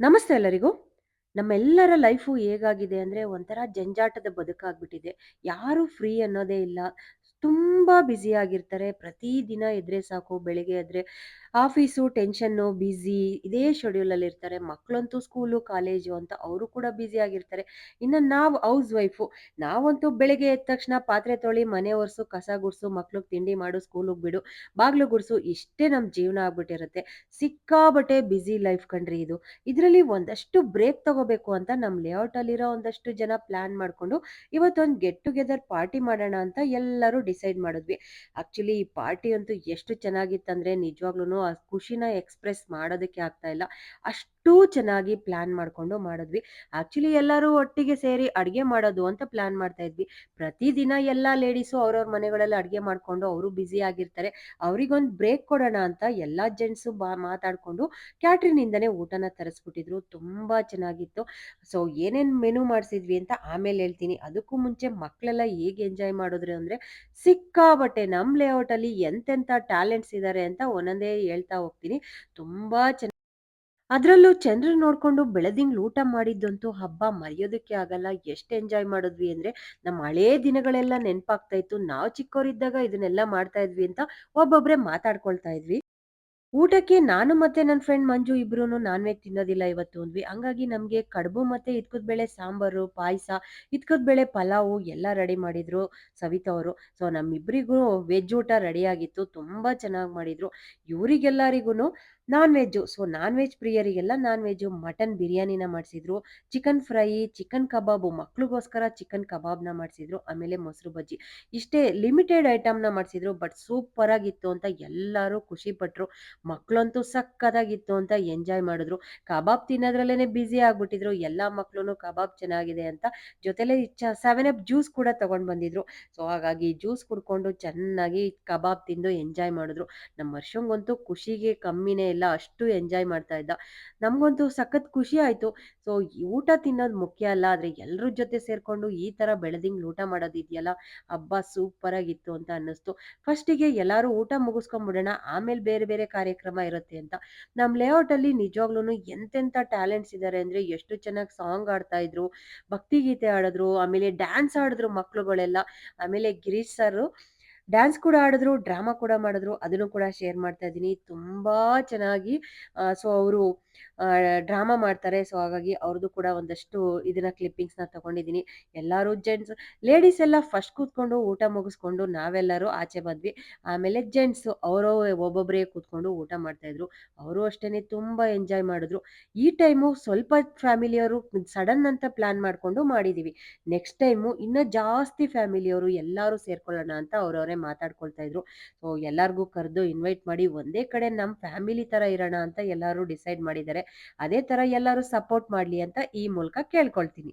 ನಮಸ್ತೆ ಎಲ್ಲರಿಗೂ. ನಮ್ಮೆಲ್ಲರ ಲೈಫು ಹೇಗಾಗಿದೆ ಅಂದ್ರೆ ಒಂಥರ ಜಂಜಾಟದ ಬದುಕಾಗ್ಬಿಟ್ಟಿದೆ. ಯಾರು ಫ್ರೀ ಅನ್ನೋದೇ ಇಲ್ಲ. ತುಂಬಾ ಬ್ಯುಸಿ ಆಗಿರ್ತಾರೆ. ಪ್ರತಿದಿನ ಎದ್ರೆ ಸಾಕು ಬೆಳಿಗ್ಗೆ ಎದ್ರೆ ಆಫೀಸು, ಟೆನ್ಷನ್ನು, ಬ್ಯುಸಿ ಇದೇ ಶೆಡ್ಯೂಲಲ್ಲಿ ಇರ್ತಾರೆ. ಮಕ್ಕಳಂತೂ ಸ್ಕೂಲು, ಕಾಲೇಜು ಅಂತ ಅವರು ಕೂಡ ಬ್ಯುಸಿ ಆಗಿರ್ತಾರೆ. ಇನ್ನು ನಾವು ಹೌಸ್ ವೈಫು. ನಾವಂತೂ ಬೆಳಿಗ್ಗೆ ಎದ್ದ ತಕ್ಷಣ ಪಾತ್ರೆ ತೊಳಿ, ಮನೆ ಒರೆಸು ಕಸ ಗುಡ್ಸು, ಮಕ್ಳಿಗೆ ತಿಂಡಿ ಮಾಡು, ಸ್ಕೂಲಿಗೆ ಬಿಡು, ಬಾಗ್ಲು ಗುಡ್ಸು ಇಷ್ಟೇ ನಮ್ಮ ಜೀವನ ಆಗ್ಬಿಟ್ಟಿರುತ್ತೆ. ಸಿಕ್ಕಾಬಟ್ಟೆ ಬ್ಯುಸಿ ಲೈಫ್ ಕಂಡ್ರಿ ಇದು. ಇದರಲ್ಲಿ ಒಂದಷ್ಟು ಬ್ರೇಕ್ ತಗೋಬೇಕು ಅಂತ ನಮ್ಮ ಲೇಔಟಲ್ಲಿರೋ ಒಂದಷ್ಟು ಜನ ಪ್ಲಾನ್ ಮಾಡ್ಕೊಂಡು ಇವತ್ತೊಂದು ಗೆಟ್ ಟುಗೆದರ್ ಪಾರ್ಟಿ ಮಾಡೋಣ ಅಂತ ಎಲ್ಲರೂ ಡಿಸೈಡ್ ಮಾಡಿದ್ವಿ. ಆಕ್ಚುಲಿ ಈ ಪಾರ್ಟಿ ಅಂತೂ ಎಷ್ಟು ಚೆನ್ನಾಗಿತ್ತಂದ್ರೆ ನಿಜವಾಗ್ಲೂ ಆ ಖುಷಿನ ಎಕ್ಸ್‌ಪ್ರೆಸ್ ಮಾಡೋದಕ್ಕೆ ಆಗ್ತಾ ಇಲ್ಲ. ಅಷ್ಟು ಚೆನ್ನಾಗಿ ಪ್ಲಾನ್ ಮಾಡ್ಕೊಂಡು ಮಾಡಿದ್ವಿ. ಆ್ಯಕ್ಚುಲಿ ಎಲ್ಲರೂ ಒಟ್ಟಿಗೆ ಸೇರಿ ಅಡುಗೆ ಮಾಡೋದು ಅಂತ ಪ್ಲಾನ್ ಮಾಡ್ತಾ ಇದ್ವಿ. ಪ್ರತಿದಿನ ಎಲ್ಲ ಲೇಡೀಸು ಅವ್ರವ್ರ ಮನೆಗಳಲ್ಲಿ ಅಡುಗೆ ಮಾಡ್ಕೊಂಡು ಅವರು ಬ್ಯುಸಿ ಆಗಿರ್ತಾರೆ. ಅವ್ರಿಗೊಂದು ಬ್ರೇಕ್ ಕೊಡೋಣ ಅಂತ ಎಲ್ಲಾ ಜೆಂಟ್ಸು ಬಾ ಮಾತಾಡ್ಕೊಂಡು ಕ್ಯಾಟ್ರಿನಿಂದನೇ ಊಟನ ತರಿಸ್ಬಿಟ್ಟಿದ್ರು. ತುಂಬಾ ಚೆನ್ನಾಗಿತ್ತು. ಸೊ ಏನೇನು ಮೆನು ಮಾಡ್ಸಿದ್ವಿ ಅಂತ ಆಮೇಲೆ ಹೇಳ್ತೀನಿ. ಅದಕ್ಕೂ ಮುಂಚೆ ಮಕ್ಕಳೆಲ್ಲ ಹೇಗೆ ಎಂಜಾಯ್ ಮಾಡಿದ್ರು ಅಂದ್ರೆ ಸಿಕ್ಕಾಪಟ್ಟೆ ನಮ್ಮ ಲೇಔಟಲ್ಲಿ ಎಂತೆಂಥ ಟ್ಯಾಲೆಂಟ್ಸ್ ಇದ್ದಾರೆ ಅಂತ ಒಂದೊಂದೇ ಹೇಳ್ತಾ ಹೋಗ್ತೀನಿ. ತುಂಬಾ ಚೆನ್ನ ಅದ್ರಲ್ಲೂ ಚಂದ್ರ ನೋಡ್ಕೊಂಡು ಬೆಳದಿಂಗ್ಳು ಊಟ ಮಾಡಿದ್ದಂತೂ ಹಬ್ಬ ಮರೆಯೋದಕ್ಕೆ ಆಗಲ್ಲ. ಎಷ್ಟು ಎಂಜಾಯ್ ಮಾಡಿದ್ವಿ ಅಂದ್ರೆ ನಮ್ಮ ಹಳೇ ದಿನಗಳೆಲ್ಲ ನೆನಪಾಗ್ತಾ ಇತ್ತು. ನಾವು ಚಿಕ್ಕವರಿದ್ದಾಗ ಇದನ್ನೆಲ್ಲ ಮಾಡ್ತಾ ಇದ್ವಿ ಅಂತ ಒಬ್ಬೊಬ್ಬರೇ ಮಾತಾಡ್ಕೊಳ್ತಾ ಇದ್ವಿ. ಊಟಕ್ಕೆ ನಾನು ಮತ್ತೆ ನನ್ನ ಫ್ರೆಂಡ್ ಮಂಜು ಇಬ್ರೂನು ನಾನ್ ವೆಜ್ ತಿನ್ನೋದಿಲ್ಲ ಇವತ್ತು ಅಂದ್ವಿ. ಹಂಗಾಗಿ ನಮ್ಗೆ ಕಡುಬು ಮತ್ತೆ ಇದ್ಕದ ಬೇಳೆ ಸಾಂಬಾರು, ಪಾಯಸ, ಇದ್ಕದ ಬೆಳೆ ಪಲಾವು ಎಲ್ಲ ರೆಡಿ ಮಾಡಿದ್ರು ಸವಿತಾ ಅವರು. ಸೊ ನಮ್ಮಿಬ್ರಿಗೂ ವೆಜ್ ಊಟ ರೆಡಿ ಆಗಿತ್ತು. ತುಂಬಾ ಚೆನ್ನಾಗಿ ಮಾಡಿದ್ರು. ಇವರಿಗೆಲ್ಲರಿಗೂ non veg so non veg ಪ್ರಿಯರಿಗೆಲ್ಲ non veg. Mutton ಬಿರಿಯಾನಿನ ಮಾಡಿಸಿದ್ರು ಚಿಕನ್ ಫ್ರೈ, ಚಿಕನ್ ಕಬಾಬು ಮಕ್ಳಿಗೋಸ್ಕರ ಚಿಕನ್ ಕಬಾಬ್‌ನ ಮಾಡಿಸಿದ್ರು ಆಮೇಲೆ ಮೊಸರು ಬಜ್ಜಿ. ಇಷ್ಟೇ ಲಿಮಿಟೆಡ್ ಐಟಮ್‌ನ ಮಾಡಿಸಿದ್ರು ಬಟ್ ಸೂಪರ್ ಆಗಿತ್ತು ಅಂತ ಎಲ್ಲರೂ ಖುಷಿ ಪಟ್ರು. ಮಕ್ಳಂತೂ ಸಖತ್ತಾಗಿತ್ತು ಅಂತ ಎಂಜಾಯ್ ಮಾಡಿದ್ರು. ಕಬಾಬ್ ತಿನ್ನೋದ್ರಲ್ಲೇ ಬ್ಯುಸಿ ಆಗ್ಬಿಟ್ಟಿದ್ರು. ಎಲ್ಲ ಮಕ್ಕಳು ಕಬಾಬ್ ಚೆನ್ನಾಗಿದೆ ಅಂತ ಜೊತೆಲೆ ಸೆವೆನ್ ಅಪ್ ಜ್ಯೂಸ್ ಕೂಡ ತಗೊಂಡ್ ಬಂದಿದ್ರು. ಸೊ ಹಾಗಾಗಿ ಜ್ಯೂಸ್ ಕುಡ್ಕೊಂಡು ಚೆನ್ನಾಗಿ ಕಬಾಬ್ ತಿಂದು ಎಂಜಾಯ್ ಮಾಡಿದ್ರು. ನಮ್ಮ ವರ್ಷಂಗಂತೂ ಖುಷಿಗೆ ಕಮ್ಮಿನೇ ಇಲ್ಲ. ಅಷ್ಟು ಎಂಜಾಯ್ ಮಾಡ್ತಾ ಇದ್ದ. ನಮಗಂತೂ ಸಖತ್ ಖುಷಿ ಆಯ್ತು. ಸೊ ಊಟ ತಿನ್ನೋದು ಮುಖ್ಯ ಅಲ್ಲ. ಆದ್ರೆ ಎಲ್ಲರ ಜೊತೆ ಸೇರ್ಕೊಂಡು ಈ ತರ ಬೆಳೆದಿಂಗ್ ಊಟ ಮಾಡೋದಿದೆಯಲ್ಲ ಹಬ್ಬ ಸೂಪರ್ ಆಗಿತ್ತು ಅಂತ ಅನ್ನಿಸ್ತು. ಫಸ್ಟಿಗೆ ಎಲ್ಲರೂ ಊಟ ಮುಗಿಸ್ಕೊಂಡ್ಬಿಡೋಣ. ಆಮೇಲೆ ಬೇರೆ ಬೇರೆ ಕಾರ್ಯಕ್ರಮ ಇರುತ್ತೆ ಅಂತ. ನಮ್ಮ ಲೇಔಟಲ್ಲಿ ನಿಜವಾಗ್ಲೂನು ಎಂತೆಂಥ ಟ್ಯಾಲೆಂಟ್ಸ್ ಇದ್ದಾರೆ ಅಂದ್ರೆ ಎಷ್ಟು ಚೆನ್ನಾಗಿ ಸಾಂಗ್ ಆಡ್ತಾ ಇದ್ರು. ಭಕ್ತಿಗೀತೆ ಹಾಡಿದ್ರು. ಆಮೇಲೆ ಡ್ಯಾನ್ಸ್ ಆಡಿದ್ರು ಮಕ್ಳುಗಳೆಲ್ಲ. ಆಮೇಲೆ ಗಿರೀಶ್ ಸರ್ ಡ್ಯಾನ್ಸ್ ಕೂಡ ಆಡಿದ್ರು, ಡ್ರಾಮಾ ಕೂಡ ಮಾಡಿದ್ರು. ಅದನ್ನು ಕೂಡ ಶೇರ್ ಮಾಡ್ತಾ ಇದ್ದೀನಿ. ತುಂಬಾ ಚೆನ್ನಾಗಿ ಸೊ ಅವರು ಡ್ರಾಮಾ ಮಾಡ್ತಾರೆ. ಸೊ, ಹಾಗಾಗಿ ಅವ್ರದ್ದು ಕೂಡ ಒಂದಷ್ಟು ಇದನ್ನ ಕ್ಲಿಪ್ಪಿಂಗ್ಸ್‌ನ ತಗೊಂಡಿದ್ದೀನಿ. ಎಲ್ಲರೂ ಜೆಂಟ್ಸ್ ಲೇಡೀಸ್ ಎಲ್ಲ ಫಸ್ಟ್ ಕೂತ್ಕೊಂಡು ಊಟ ಮುಗಿಸ್ಕೊಂಡು ನಾವೆಲ್ಲರೂ ಆಚೆ ಬಂದ್ವಿ. ಆಮೇಲೆ ಜೆಂಟ್ಸು ಅವರು ಒಬ್ಬೊಬ್ಬರೇ ಕೂತ್ಕೊಂಡು ಊಟ ಮಾಡ್ತಾ ಇದ್ರು. ಅವರು ಅಷ್ಟೇನೆ ತುಂಬಾ ಎಂಜಾಯ್ ಮಾಡಿದ್ರು. ಈ ಟೈಮು ಸ್ವಲ್ಪ ಫ್ಯಾಮಿಲಿಯವರು ಸಡನ್ ಅಂತ ಪ್ಲಾನ್ ಮಾಡ್ಕೊಂಡು ಮಾಡಿದೀವಿ. ನೆಕ್ಸ್ಟ್ ಟೈಮು ಇನ್ನ ಜಾಸ್ತಿ ಫ್ಯಾಮಿಲಿಯವರು ಎಲ್ಲರೂ ಸೇರ್ಕೊಳ್ಳೋಣ ಅಂತ ಅವರವರೇ ಮಾತಾಡ್ಕೊಳ್ತಾ ಇದ್ರು. ಸೊ ಎಲ್ಲಾರ್ಗೂ ಕರೆದು ಇನ್ವೈಟ್ ಮಾಡಿ ಒಂದೇ ಕಡೆ ನಮ್ಮ ಫ್ಯಾಮಿಲಿ ತರ ಇರೋಣ ಅಂತ ಎಲ್ಲರೂ ಡಿಸೈಡ್ ಮಾಡಿದ್ದಾರೆ. ಅದೇ ತರ ಎಲ್ಲರೂ ಸಪೋರ್ಟ್ ಮಾಡ್ಲಿ ಅಂತ ಈ ಮೂಲಕ ಕೇಳ್ಕೊಳ್ತೀನಿ.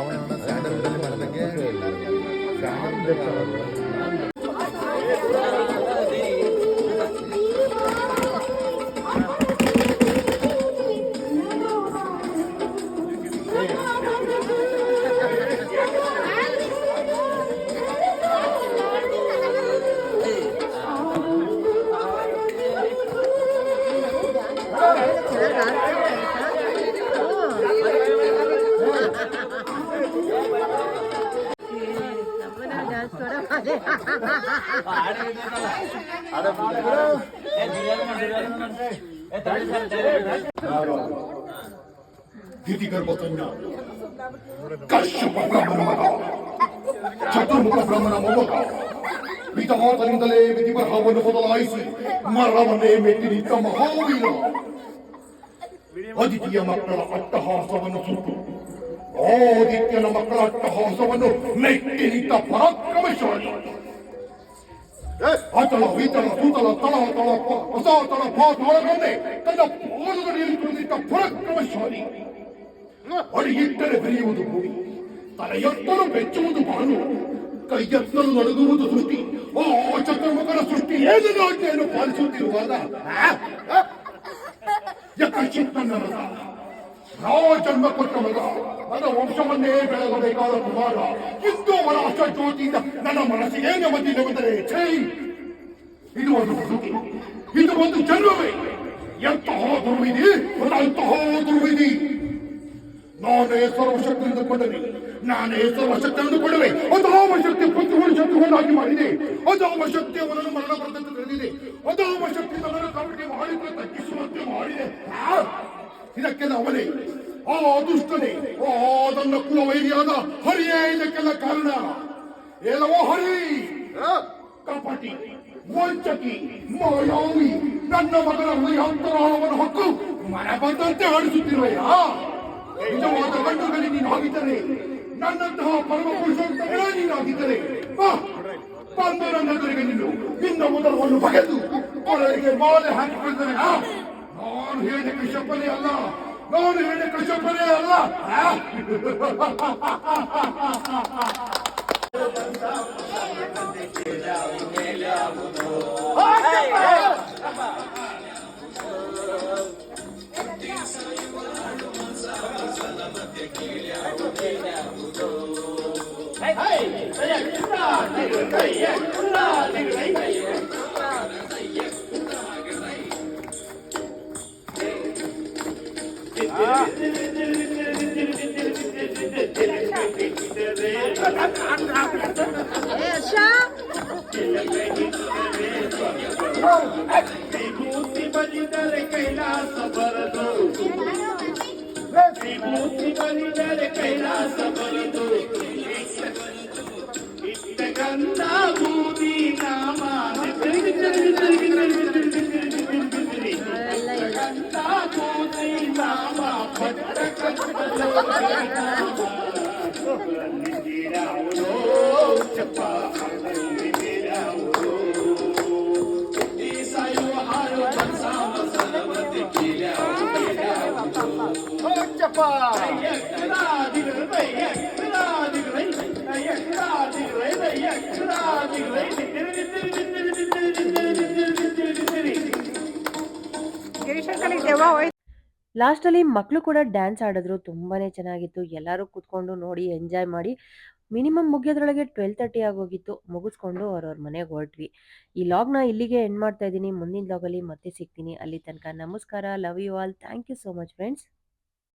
ರಾವಣನ ಸ್ಯಾಂಡಲ್ವುಡ್ನಲ್ಲಿ ಮಾಡೋದಕ್ಕೆ ಸ್ಯಾಂಡಲ್ ಗಿರಿಗರ್ಭ ಕನ್ಯ ಕಶ್ಯಪ ಬ್ರಹ್ಮನ ಮಗ ಚತುರ್ಮುಖ ಬ್ರಹ್ಮನ ಮೊಮ್ಮಗ ಪಿತಾಮಹನಿಂದಲೇ ವಿಧಿಬರಹವನ್ನು ಬದಲಾಯಿಸಿ ಮರವನ್ನೇ ಮೆಟ್ಟಿ ನಿಂತ ಮಹಾವೀರ ಅದಿತಿಯ ಮಕ್ಕಳ ಅಟ್ಟಹಾಸವನ್ನು ಸುಟ್ಟು ಆದಿತ್ಯನ ಮಕ್ಕಳ ಅಟ್ಟಹಾಸವನ್ನು ನೆಟ್ಟಿ ನಿಂತ ಪರಾಕ್ರಮಶಾಲಿ ಆತಳ ವಿತಳ ತೂತಳ ತಳ ತಳ ಹೊಸ ತಳ ಪಾತಾಳಗಳನ್ನೇ ತನ್ನ ಪಾದದಲ್ಲಿ ಕುಳಿತಿದ್ದ ಪರಾಕ್ರಮಶಾಲಿ ಅಡಿಯಿಟ್ಟರೆ ಬೆರೆಯುವುದು ಭೂಮಿ, ತಲೆಯತ್ತಲು ಬೆಚ್ಚುವುದು ಬಾನು ಕೈ ಎತ್ತಲು ನಡುಗುವುದು ಸೃಷ್ಟಿ ಓ ಚತುರ್ಮುಖನ ಸೃಷ್ಟಿ ಏನು ಆಜ್ಞೆಯನ್ನು ಪಾಲಿಸುತ್ತಿರುವಾಗ, ಆ? ಯಾವ ಜನ್ಮ ಕೊಟ್ಟ ಮಗ ನನ್ನ ವಂಶವನ್ನೇ ಬೆಳಗಬೇಕಾದ ಕುಮಾರ ಇಂದು ಅವರ ಅಷ್ಟಜ್ಯೋತಿಯಿಂದ ನನ್ನ ಮನಸ್ಸಿಗೆ ನೆಮ್ಮದಿಲ್ಲವೆಂದರೆ ಛೈ! ಇದು ಒಂದು ಬದುಕು ಇದು ಒಂದು ಜನ್ಮವೇ. ಎಂತಹ ದುರ್ವಿಧಿ? ಅಂತಹ ದುರ್ವಿಧಿ. ನಾನೇ ಸರ್ವಶಕ್ತಿ ಎಂದುಕೊಂಡರೆ, ನಾನೇ ಸರ್ವಶಕ್ತಿ ಎಂದುಕೊಂಡರೆ ಅದಾಮ ಶಕ್ತಿ ಪುತ್ರಗಳು ಶತ್ರುಗಳಾಗಿ ಮಾಡಿದೆ ಅದಾಮ ಶಕ್ತಿ ಅವನನ್ನು ಮರಣ ಬರೆದಂತೆ ತಿಳಿದಿದೆ ಅದಾಮ ಶಕ್ತಿ ಅವರ ಕವರಿಗೆ ಮಾಡಿದ್ರೆ ತಗ್ಗಿಸುವಂತೆ ಮಾಡಿದೆ! ಇದಕ್ಕೆಲ್ಲ ಅವನೇ ಆ ದುಷ್ಟನೇ ಆ ನನ್ನ ಕುಲವೈರಿಯಾದ ಹರಿಯೇ ಇದಕ್ಕೆಲ್ಲ ಕಾರಣ ಎಲ್ಲವೋ ಹರಿ ಆ! ಕಪಟಿ ವಂಚಕಿ ಮಾಯಾವಿ ನನ್ನ ಮಗನ ಹೃದಯಾಂತರಾಳವನ್ನು ಹೊಕ್ಕು ಮನ ಬಂದಂತೆ ಆಡಿಸುತ್ತಿರುವೆಯಾ ನಿಜವಾದ ಗಂಡುಗಲಿ ನೀನಾಗಿದ್ದರೆ ನನ್ನಂತಹ ಪರಮ ಪುರುಷೋತ್ತಮರೇ ನೀನಾಗಿದ್ದರೆ ಬಾ ಬಂದು ನನ್ನ ಎದುರಿಗೆ ನಿಲ್ಲು ನಿನ್ನ ಉದರವನ್ನು ಬಗೆದು ಕೊರಳಿಗೆ ಮಾಲೆ ಹಾಕಿಕೊಂಡರೆ ಆ? ನಾನು ಹೇಳಿದ ಕಶ್ಯಪನೇ ಅಲ್ಲ. ನಾನು ಹೇಳಿದ ಕಶ್ಯಪನೇ ಅಲ್ಲ. ಆ? ವಿಭೂತಿ విభూతి బలిదరి కైలాస బరదు విభూతి బలిదరి కైలాస బరదు ఇట్ట గంధా భూమి నామా ಲಾಸ್ಟಲ್ಲಿ ಮಕ್ಕಳು ಕೂಡ ಡ್ಯಾನ್ಸ್ ಆಡಿದ್ರು ತುಂಬಾನೇ ಚೆನ್ನಾಗಿತ್ತು. ಎಲ್ಲರೂ ಕುತ್ಕೊಂಡು ನೋಡಿ ಎಂಜಾಯ್ ಮಾಡಿ ಮಿನಿಮಮ್ ಮುಗಿಯೋದ್ರೊಳಗೆ ಟ್ವೆಲ್ ತರ್ಟಿ ಆಗೋಗಿತ್ತು. ಮುಗಿಸ್ಕೊಂಡು ಅವ್ರವ್ರ ಮನೆಗೆ ಹೊರಟ್ವಿ. ಈ ಲಾಗ್ನ ಇಲ್ಲಿಗೆ ಎಂಡ್ ಮಾಡ್ತಾ ಇದ್ದೀನಿ. ಮುಂದಿನ ಲಾಗಲ್ಲಿ ಮತ್ತೆ ಸಿಗ್ತೀನಿ. ಅಲ್ಲಿ ತನಕ ನಮಸ್ಕಾರ love you all thank you so much friends